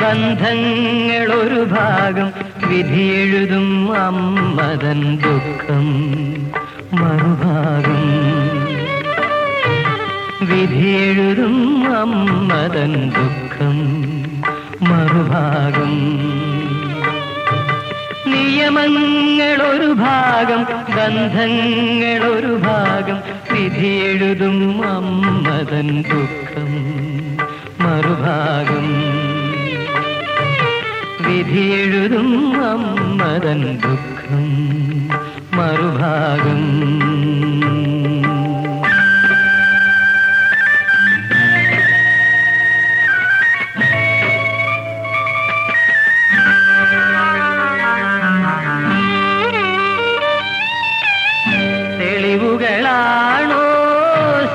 ബന്ധങ്ങൾ ഒരു ഭാഗം വിധിയെഴുതും അമ്മതൻ ദുഃഖം മറുഭാഗം വിധിയെഴുതും അമ്മതൻ ദുഃഖം മറുഭാഗം നിയമങ്ങൾ ഒരു ഭാഗം ബന്ധങ്ങൾ ഒരു ഭാഗം വിധിയെഴുതും അമ്മതൻ ദുഃഖം മറുഭാഗം വിധിയെഴുതും അമ്മതൻ ദുഃഖം മറുഭാഗം. തെളിവുകളാണോ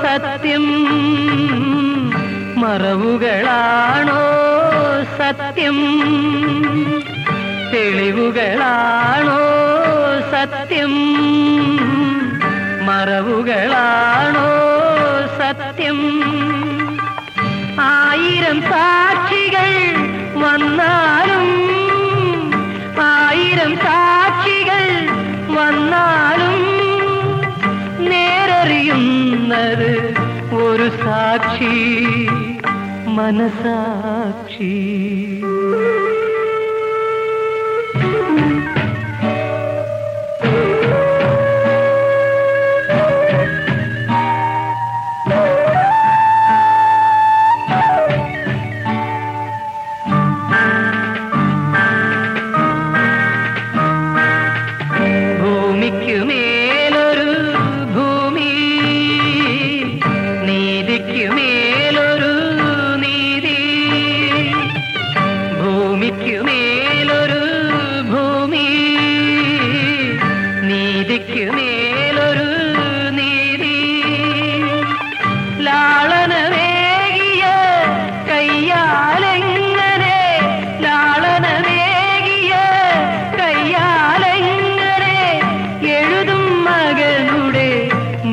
സത്യം? മറവുകളാണോ സത്യം. തെളിവുകളാണോ സത്യം? മറവുകളാണോ സത്യം? ആയിരം സാക്ഷികൾ വന്നാലും ആയിരം സാക്ഷികൾ വന്നാലും നേരറിയുന്നത് ഒരു സാക്ഷി. मनसाक्षी।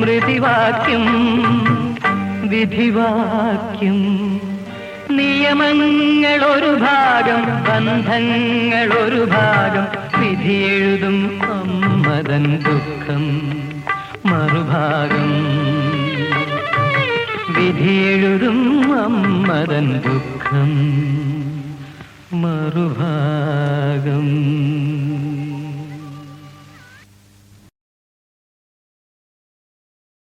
മൃതിവാക്യം വിധിവാക്യം. നിയമങ്ങൾ ഒരു ഭാഗം ബന്ധങ്ങൾ ഒരു ഭാഗം വിധിയെഴുതും സമ്മതൻ ദുഃഖം മറുഭാഗം. വിധി എഴുതും അമ്മതൻ ദുഃഖം മറുഭാഗം.